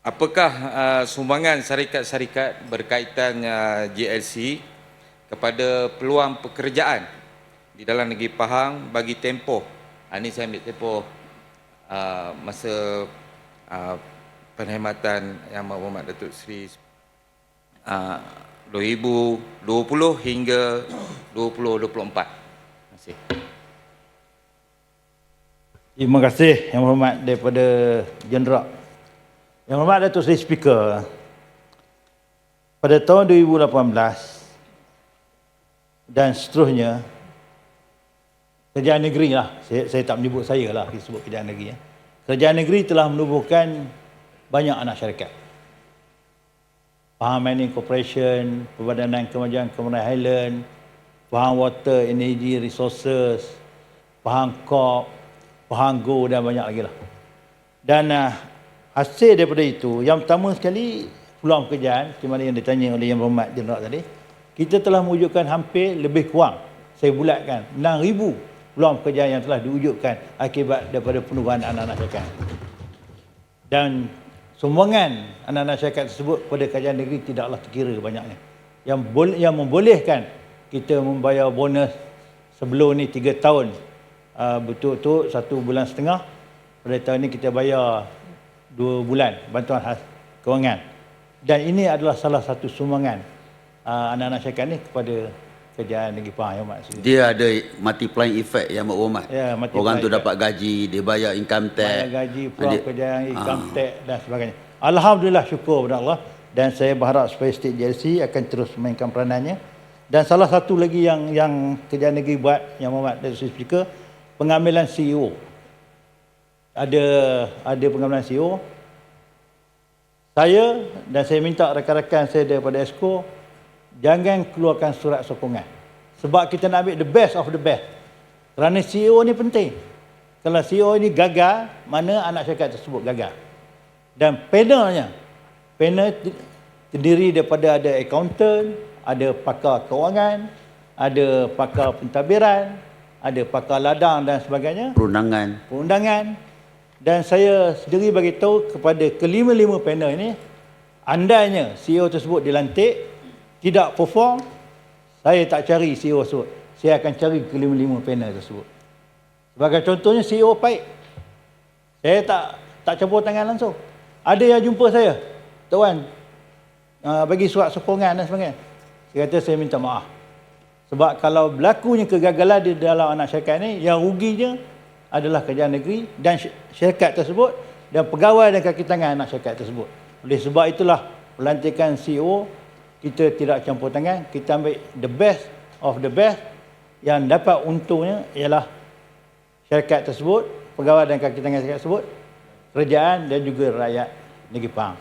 apakah uh, sumbangan syarikat-syarikat berkaitan uh, GLC kepada peluang pekerjaan di dalam negeri Pahang bagi tempoh. Ha, ini saya ambil tempoh uh, masa uh, penkhidmatan Yang Berhormat Datuk Seri uh, 2020 hingga 2024. Terima kasih. Terima kasih Yang Berhormat daripada Jeneral. Yang Berhormat Datuk Seri Speaker. Pada tahun 2018 dan seterusnya kerajaan negeri lah saya, saya tak menyebut saya lah disebut kerajaan negeri ya. kerajaan negeri telah menubuhkan banyak anak syarikat Pahang Mining Corporation, Perbadanan Kemajuan Kementerian Highland, Pahang Water Energy Resources, Pahang Corp, Pahang Go dan banyak lagi lah. Dan uh, hasil daripada itu, yang pertama sekali peluang pekerjaan, seperti mana yang ditanya oleh Yang Berhormat Jeneral tadi, kita telah mewujudkan hampir lebih kurang saya bulatkan 6,000 peluang pekerjaan yang telah diwujudkan akibat daripada penurunan anak-anak syarikat. Dan sumbangan anak-anak syarikat tersebut pada kerajaan negeri tidaklah terkira banyaknya. Yang boleh yang membolehkan kita membayar bonus sebelum ni 3 tahun uh, betul-betul satu bulan setengah pada tahun ini kita bayar 2 bulan bantuan khas kewangan. Dan ini adalah salah satu sumbangan uh, anak-anak syarikat ni kepada kerajaan negeri Pahang yang Mak Seri. Dia ada multiplying effect yang berhormat. Ya, multiplying Orang tu effect. dapat gaji, dia bayar income tax. Bayar gaji, peluang Dia- pekerjaan, income Ah. tax dan sebagainya. Alhamdulillah syukur kepada Allah dan saya berharap supaya State JLC akan terus mainkan peranannya. Dan salah satu lagi yang yang kerajaan negeri buat yang Muhammad Datuk Seri Speaker pengambilan CEO. Ada ada pengambilan CEO. Saya dan saya minta rakan-rakan saya daripada ESCO jangan keluarkan surat sokongan. Sebab kita nak ambil the best of the best. Kerana CEO ni penting. Kalau CEO ni gagal, mana anak syarikat tersebut gagal. Dan panelnya, panel terdiri daripada ada accountant, ada pakar kewangan, ada pakar pentadbiran, ada pakar ladang dan sebagainya Perundangan. perundangan dan saya sendiri bagi tahu kepada kelima-lima panel ini andainya CEO tersebut dilantik tidak perform saya tak cari CEO tersebut. Saya akan cari kelima-lima panel tersebut. Sebagai contohnya CEO baik saya tak tak campur tangan langsung. Ada yang jumpa saya tuan uh, bagi surat sokongan dan sebagainya. Saya kata saya minta maaf. Sebab kalau berlakunya kegagalan di dalam anak syarikat ni, yang ruginya adalah kerajaan negeri dan sy- syarikat tersebut dan pegawai dan kaki tangan anak syarikat tersebut. Oleh sebab itulah pelantikan CEO kita tidak campur tangan, kita ambil the best of the best yang dapat untungnya ialah syarikat tersebut, pegawai dan kaki tangan syarikat tersebut, kerajaan dan juga rakyat negeri Pahang.